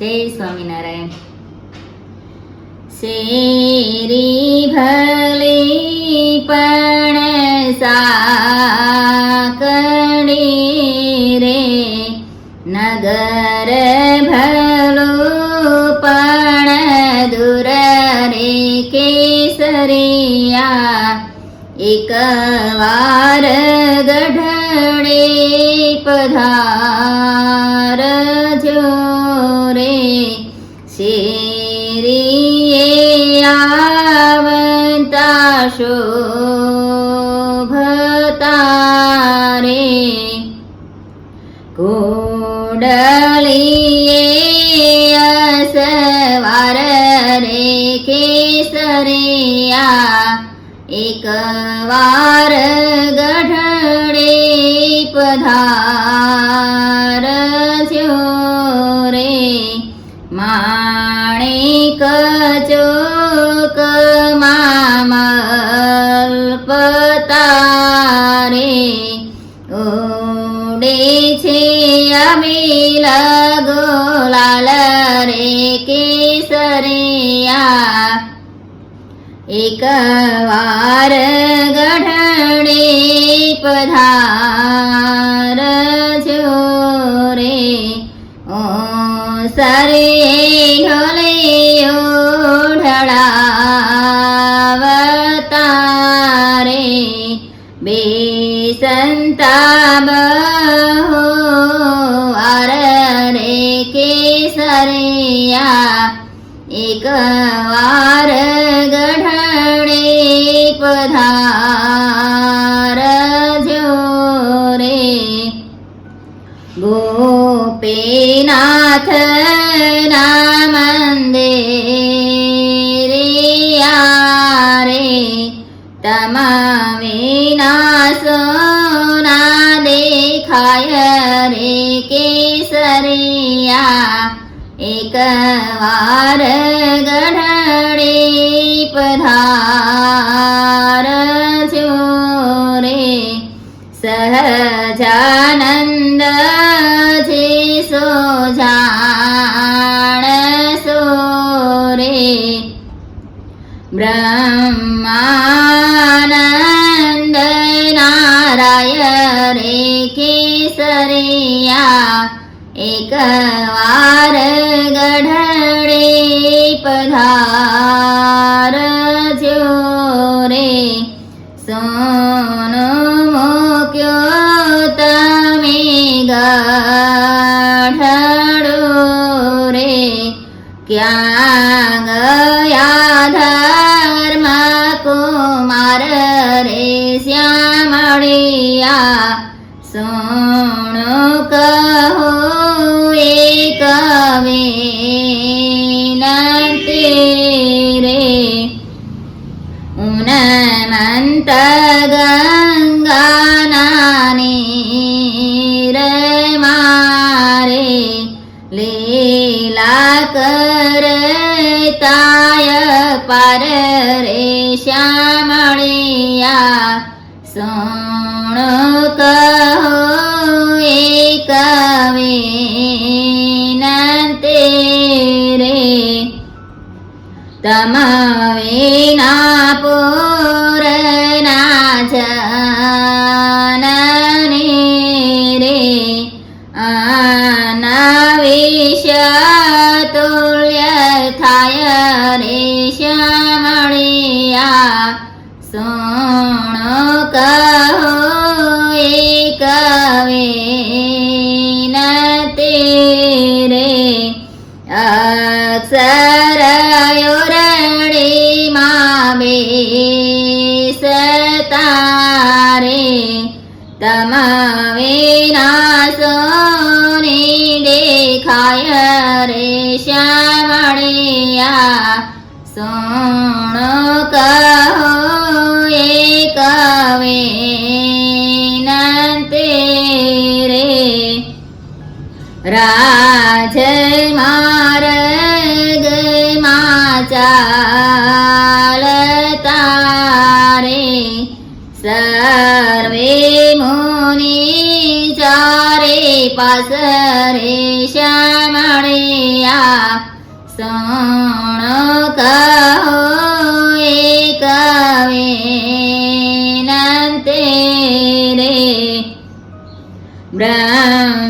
જય સ્વામિનારાયણ શેરી ભલે પણ સાકડી રે નગર ભલું પણ દૂર રે કેસરિયા એક વાર ગઢડે પધાર આવતા કુડલીએ રે કોડલીએ અસવાર રે કેસરિયા એક વાર ગઢડે પધાર રે માણેક ઓડે છે અમીલ ગોલાલ રે કેસરિયા એક વાર ગઢડે પધાર છો રે ઓ સરે કેસરિયા એક વાર ગઢડે પધાર જો રે. ગોપીનાથ ના મંદિરિયા રે તમા વિના એક વાર ગઢડે પધાર છો રે સહજાનંદ છે સોજાણ સો રે બ્રહ્માનંદ નારાય રે કેસરિયા એક વાર ગઢડે પધાર જો રે. સોનો મોક્યો તમે ગઢડો રે. ક્યાં ગયા ધર્મ કુમાર રે શ્યામળિયા? સોણો કહો એક વિનંતી રે ઉનમંત ગંગાનાની રે મારે લીલા કરતાય પાર રે શ્યામળિયા સોણો કહો એક વિનંતી તમાવેના પૂરના જનને રે અનાવિષ્ય તુલ્ય થાય રે શ્યામળિયા સોણો કહો તમાવેના સોની દેખાય રે શ્યામળિયા સોણ કહો એક વિનંતી રે રાજ માર્ગમાં ચાલતા રે સર્વે મુનિ ચારે પાસ રે શ્યામળે આ સણ કહો, એક નંતે રે. બ્રહ્માનંદ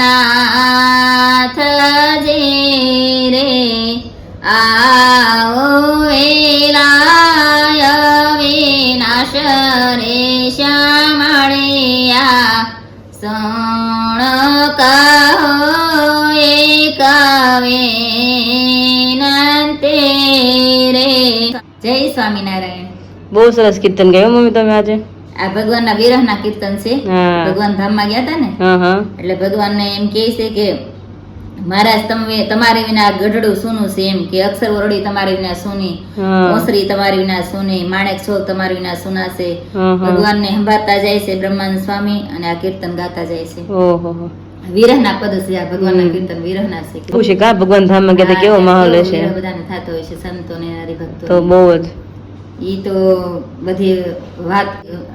નાથ જે રે આવો રે શ્યામળિયા સણ કહો એક નંતે રે. જય સ્વામિનારાયણ. બહુ સરસ કીર્તન ગાયું મમ્મી તમે આજે. આ ભગવાનના વિરહના કીર્તન છે. ભગવાન ધામમાં ગયા હતા ને? એટલે ભગવાનને એમ કહે છે કે મહારાજ તમે તમારી વિના ગઢડું સૂનું છે એમ કે અક્ષર ઓરડી તમારી વિના સૂની ઓસરી તમારી વિના સૂની માણેક છોક તમારી વિના સૂના છે સંભાળતા જાય છે બ્રહ્માનંદ સ્વામી અને આ કીર્તન ગાતા જાય છે. વિરહના પદ છે આ ભગવાનના કીર્તન વિરહના છે. એવું કા ભગવાન ધામમાં ગયા કેવો માહોલ કેવો બધાને થતો હોય છે સંતોને હરિભક્તો તો બહુ જ. ઈ તો બધી વાત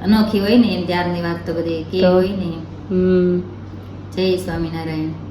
અનોખી હોય ને એમ ત્યારની વાત તો બધી હોય ને જય સ્વામિનારાયણ.